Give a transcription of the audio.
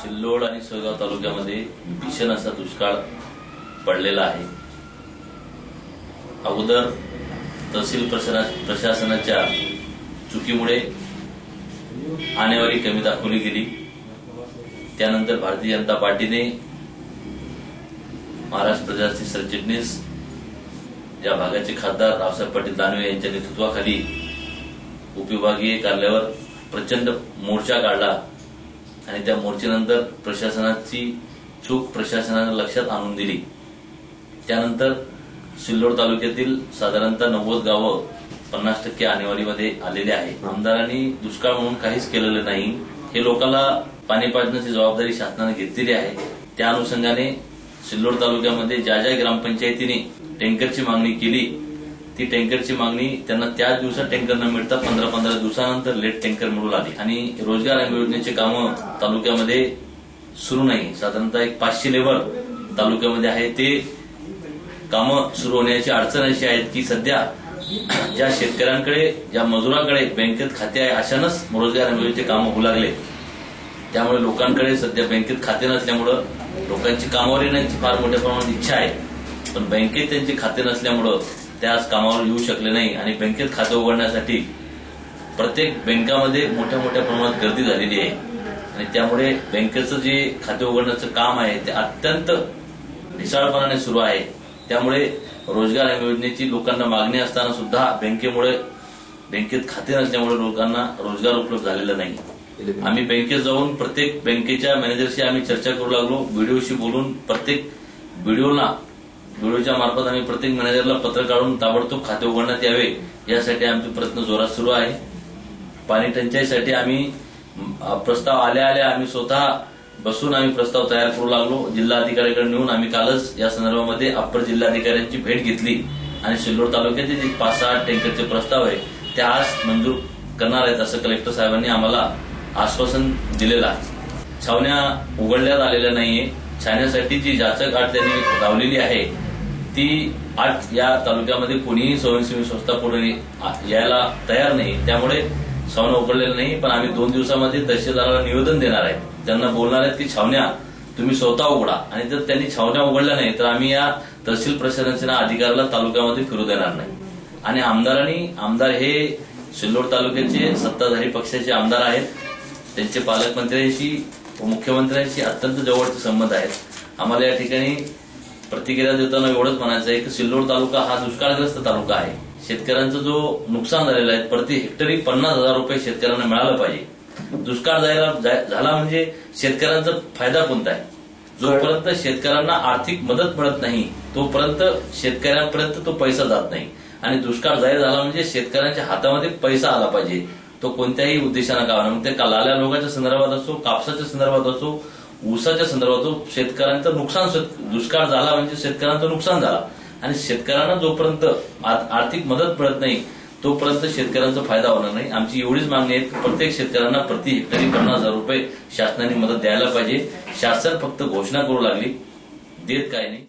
सिल्लोड आणि सोयगाव तालुक्यामध्ये भीषण असा दुष्काळ पडलेला आहे. अगोदर तहसील प्रशासनाच्या चुकीमुळे आणेवारी कमी दाखवली गेली. त्यानंतर भारतीय जनता पार्टीने महाराष्ट्र प्रजाचे सरचिटणीस या भागाचे खासदार रावसाहेब पाटील दानवे यांच्या नेतृत्वाखाली उपविभागीय कार्यालयावर प्रचंड मोर्चा काढला. आणि त्या मोर्चेनंतर प्रशासनाची चूक प्रशासनाने लक्षात आणून दिली. त्यानंतर सिल्लोड तालुक्यातील साधारणतः नव्वद गावं पन्नास टक्के आणेवारीमध्ये आलेले आहे आमदारांनी दुष्काळ म्हणून काहीच केलेलं नाही. हे लोकांना पाणी पाजण्याची जबाबदारी शासनाने घेतलेली आहे. त्या अनुषंगाने सिल्लोड तालुक्यामध्ये ज्या ज्या ग्रामपंचायतीने टँकरची मागणी केली ती टँकरची मागणी त्यांना त्याच दिवसात टँकर न मिळता पंधरा पंधरा दिवसानंतर लेट टँकर मिळू लागली आणि रोजगार हमी योजनेचे कामं तालुक्यामध्ये सुरू नाही. साधारणतः एक पाचशे लेबर तालुक्यामध्ये आहे. ते कामं सुरू होण्याची अडचण अशी आहेत की सध्या ज्या शेतकऱ्यांकडे ज्या मजुरांकडे बँकेत खाते आहे अशानंच रोजगार हमी योजनेचे कामं होऊ लागले. त्यामुळे लोकांकडे सध्या बँकेत खाते नसल्यामुळं लोकांची कामावर येण्याची फार मोठ्या प्रमाणात इच्छा आहे. पण बँकेत त्यांचे खाते नसल्यामुळं ते आज कामावर येऊ शकले नाही आणि बँकेत खाते उघडण्यासाठी प्रत्येक बँकामध्ये मोठ्या मोठ्या प्रमाणात गर्दी झालेली आहे. आणि त्यामुळे बँकेचं जे खाते उघडण्याचं काम आहे ते अत्यंत ढिसाळपणाने सुरू आहे. त्यामुळे रोजगार हमी योजनेची लोकांना मागणी असताना सुद्धा बँकेमुळे बँकेत खाते नसल्यामुळे लोकांना रोजगार उपलब्ध झालेला नाही. आम्ही बँकेत जाऊन प्रत्येक बँकेच्या मॅनेजरशी आम्ही चर्चा करू लागलो बीडीओशी बोलून प्रत्येक बीडीओला बीडीओच्या मार्फत आम्ही प्रत्येक मॅनेजरला पत्र काढून ताबडतोब खाते उघडण्यात यावे यासाठी आमचे प्रयत्न जोरात सुरू आहे पाणी टंचाईसाठी आम्ही प्रस्ताव आल्या आल्या आम्ही स्वतः बसून आम्ही प्रस्ताव तयार करू लागलो. जिल्हाधिकाऱ्याकडे नेऊन आम्ही कालच या संदर्भामध्ये अप्पर जिल्हाधिकाऱ्यांची भेट घेतली. आणि सिल्लोड तालुक्याचे जे पाच सहा टँकरचे प्रस्ताव आहे ते आज मंजूर करणार आहेत असं कलेक्टर साहेबांनी आम्हाला आश्वासन दिलेलं आहे. छावण्या उघडण्यात आलेल्या नाहीये. छावण्यासाठी जी जाचक आठ त्यांनी लावलेली आहे ती आठ या तालुक्यामध्ये कोणीही स्वयंसेवी संस्था पुढे यायला तयार नाही. त्यामुळे सवन उघडलेलं नाही पण आम्ही दोन दिवसामध्ये तहसीलदाराला निवेदन देणार आहे. त्यांना बोलणार आहेत की छावण्या तुम्ही स्वतः उघडा. आणि जर त्यांनी छावण्या उघडल्या नाही तर आम्ही या तहसील प्रशासनाच्या अधिकाऱ्याला तालुक्यामध्ये फिरू देणार नाही. आणि आमदारांनी आमदार हे सिल्लोड तालुक्याचे सत्ताधारी पक्षाचे आमदार आहेत. त्यांचे पालकमंत्र्यांशी व मुख्यमंत्र्यांशी अत्यंत जवळचे संबंध आहेत. आम्हाला या ठिकाणी प्रतिक्रिया देताना एवढंच म्हणायचं आहे की सिल्लोड तालुका हा दुष्काळग्रस्त तालुका आहे. शेतकऱ्यांचा जो नुकसान झालेला आहे प्रति हेक्टरी पन्नास हजार रुपये शेतकऱ्यांना मिळालं पाहिजे. दुष्काळ जायला झाला म्हणजे शेतकऱ्यांचा फायदा कोणता आहे? जोपर्यंत शेतकऱ्यांना आर्थिक मदत मिळत नाही तोपर्यंत शेतकऱ्यांपर्यंत तो पैसा जात नाही. आणि दुष्काळ जाहीर झाला म्हणजे शेतकऱ्यांच्या हातामध्ये पैसा आला पाहिजे. तो कोणत्याही उद्देशानं का मग ते लाल्या रोगाच्या संदर्भात असो कापसाच्या संदर्भात असो ऊसाच्या संदर्भात असो शेतकऱ्यांचं नुकसान दुष्काळ झाला म्हणजे शेतकऱ्यांचं नुकसान झाला. आणि शेतकऱ्यांना जोपर्यंत आर्थिक मदत मिळत नाही तोपर्यंत शेतकऱ्यांचा फायदा होणार नाही. आमची एवढीच मागणी आहे की प्रत्येक शेतकऱ्यांना प्रति हेक्टरी पन्नास हजार रुपये शासनाने मदत द्यायला पाहिजे. शासन फक्त घोषणा करू लागली. देत काय नाही.